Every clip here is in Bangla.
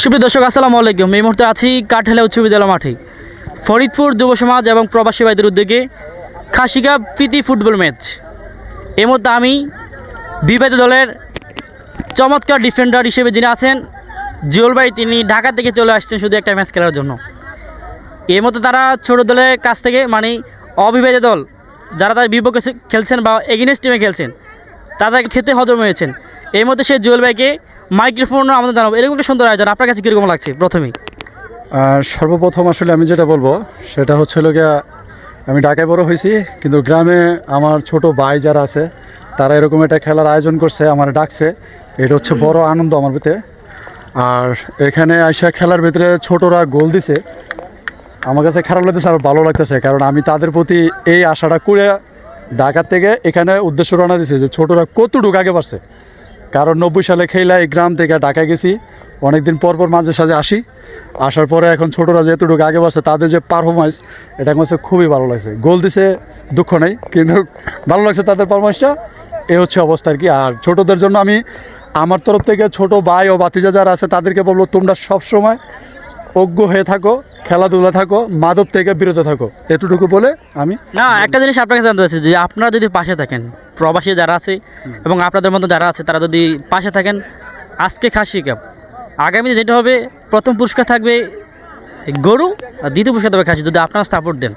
সুপ্রিয় দর্শক, আসসালামু আলাইকুম। এই মুহূর্তে আছি কাঠেলা উচ্চ বিদ্যালয় মাঠে। ফরিদপুর যুব সমাজ এবং প্রবাসী ভাইদের উদ্যোগে খাসিকা প্রীতি ফুটবল ম্যাচ। এই মুহূর্তে আমি বিবাদী দলের চমৎকার ডিফেন্ডার হিসেবে যিনি আছেন জিওল ভাই, তিনি ঢাকা থেকে চলে আসছেন শুধু একটা ম্যাচ খেলার জন্য। এই মতো তারা ছোট দলের কাছ থেকে মানে অবিবাহিত দল, যারা তার বিপক্ষে খেলছেন বা এগেনেস্ট টিমে খেলছেন তাদেরকে খেতে হজম হয়েছেন। এই মধ্যে সে জুয়েল ভাইকে মাইক্রোফোন আমাদের জানাব। এরকম একটা সুন্দর আয়োজন, আপনার কাছে কীরকম লাগছে প্রথমেই? সর্বপ্রথম আসলে আমি যেটা বলব, সেটা হচ্ছে গিয়া, আমি ঢাকায় বড় হয়েছি, কিন্তু গ্রামে আমার ছোট ভাই যারা আছে, তারা এরকম একটা খেলার আয়োজন করছে, আমার ডাকছে। এটা হচ্ছে বড় আনন্দ আমার ভিতরে। আর এখানে আইসা খেলার ভিতরে ছোটরা গোল দিছে। আমার কাছে খারাপ লাগতেছে, আর ভালো লাগতেছে, কারণ আমি তাদের প্রতি এই আশাটা করে ঢাকার থেকে এখানে উদ্দেশ্য রওনা দিছে যে ছোটরা কতটুকু আগে পারছে। কারণ নব্বই সালে খেলা এই গ্রাম থেকে ঢাকায় গেছি, অনেকদিন পর পর মাঝে সাঝে আসি। আসার পরে এখন ছোটরা যেহেতুটুকু আগে বাড়ছে তাদের যে পারফরমেন্স এটা আমার খুবই ভালো লাগছে। গোল দিছে, দুঃখ নেই, কিন্তু ভালো লাগছে তাদের পারফরমেন্সটা এ হচ্ছে অবস্থা আর কি। আর ছোটদের জন্য আমি, আমার তরফ থেকে ছোট ভাই ও বাতিজা যারা আছে, তাদেরকে বলব তোমরা সবসময় অজ্ঞ হয়ে থাকো খেলাধুলা থাকো মাদক থেকে বিরত থাকো। এতটুকু বলে আমি না একটা জিনিস আপনার কাছে জানতে চাচ্ছি যে আপনারা যদি পাশে থাকেন প্রবাসী যারা আছে এবং আপনাদের মতো যারা আছে তারা যদি পাশে থাকেন আজকে খাসি কাপ। আগামীতে যেটা হবে প্রথম পুরস্কার থাকবে গরু আর দ্বিতীয় পুরস্কার থাকবে খাসি যদি আপনারা সাপোর্ট দেন।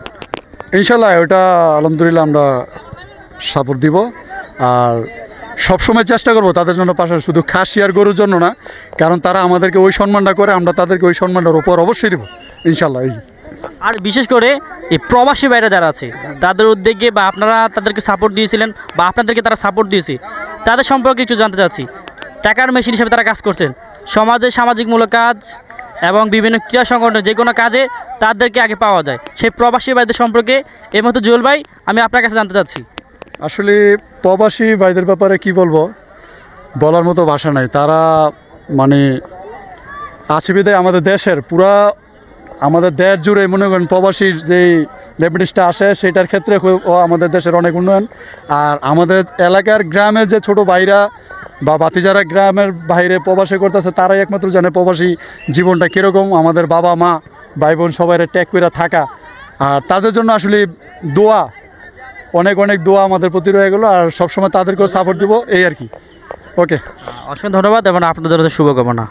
ইনশাল্লাহ ওটা আলহামদুলিল্লাহ আমরা সাপোর্ট দিব। আর সবসময় চেষ্টা করব তাদের জন্য পাশে শুধু খাসি আর গরুর জন্য না কারণ তারা আমাদেরকে ওই সম্মানটা করে আমরা তাদেরকে ওই সম্মানটার উপর অবশ্যই দেবো ইনশাল্লাহ এই আর বিশেষ করে এই প্রবাসী বাইরে যারা আছে তাদের উদ্যোগে বা আপনারা তাদেরকে সাপোর্ট দিয়েছিলেন বা আপনাদেরকে তারা সাপোর্ট দিয়েছে তাদের সম্পর্কে একটু জানতে চাচ্ছি। টাকার মেশিন হিসেবে তারা কাজ করছেন। সমাজে সামাজিকমূলক কাজ এবং বিভিন্ন ক্রীড়া সংগঠন যে কোনো কাজে তাদেরকে আগে পাওয়া যায়। সেই প্রবাসী ভাইদের সম্পর্কে এই মতো জুয়েল ভাই আমি আপনার কাছে জানতে চাচ্ছি। আসলে প্রবাসী ভাইদের ব্যাপারে কি বলব? বলার মতো ভাষা নাই। তারা মানে আছে বিদায় আমাদের দেশের, পুরা আমাদের দেশ জুড়ে মনে করেন প্রবাসীর যেই লেপিটিসটা আসে, সেটার ক্ষেত্রে আমাদের দেশের অনেক উন্নয়ন। আর আমাদের এলাকার গ্রামের যে ছোট ভাইরা বা বাতিজারা গ্রামের বাইরে প্রবাসী করতেছে, তারাই একমাত্র জানে প্রবাসী জীবনটা কীরকম। আমাদের বাবা মা ভাই বোন সবাই ট্যাগ করে থাকা। আর তাদের জন্য আসলে দোয়া অনেক অনেক দোয়া আমাদের প্রতি রয়ে গেলো আর সবসময় তাদেরকেও সাপোর্ট দিব, এই আর কি। ওকে অসংখ্য ধন্যবাদ এবং আপনাদের শুভকামনা।